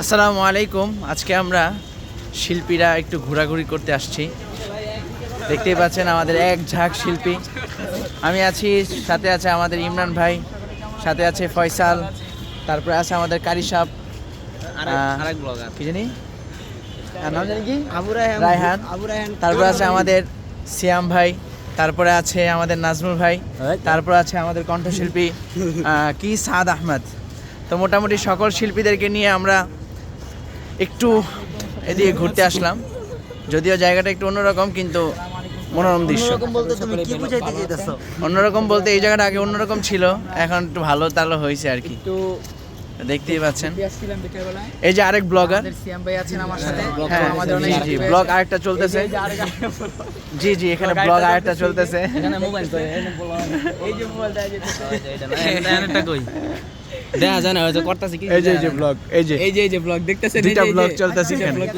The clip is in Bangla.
আসসালামু আলাইকুম। আজকে আমরা শিল্পীরা একটু ঘোরাঘুরি করতে আসছি। দেখতেই পাচ্ছেন আমাদের এক ঝাঁক শিল্পী। আমি আছি সাথে আছে আমাদের ইমরান ভাই সাথে আছে ফয়সাল তারপরে আছে আমাদের কারি সাপ আহ, আরেক ব্লগার কি জানি? নাম কি? রায়হান। তারপরে আছে আমাদের সিয়াম ভাই তারপরে আছে আমাদের নাজমুল ভাই তারপর আছে আমাদের কণ্ঠশিল্পী কি সাদ আহমেদ। তো মোটামুটি সকল শিল্পীদেরকে নিয়ে আমরা একটু এদিকে ঘুরতে আসলাম। যদিও জায়গাটা একটু অন্যরকম কিন্তু মনোরম দৃশ্য। বলতে তুমি কি বুঝাইতে চাইতেছো? অন্যরকম বলতে এই জায়গাটা আগে অন্যরকম ছিল এখন একটু ভালো তালো হয়েছে আর কি। দেখতেই পাচ্ছেন। এই যে আরেক ব্লগার। আমাদের সিয়াম ভাই আছেন আমার সাথে। হ্যাঁ আমাদের অনেক জি জি ব্লগ আরেকটা চলতেছে। জি জি এখানে ব্লগ আরেকটা চলতেছে। এখানে যায় না হয়তো করতেছে কি? এই যে এই যে ব্লগ এই যে। এই যে এই যে ব্লগ দেখতেছেন? এই যে ব্লগ চলতেছে ব্লগ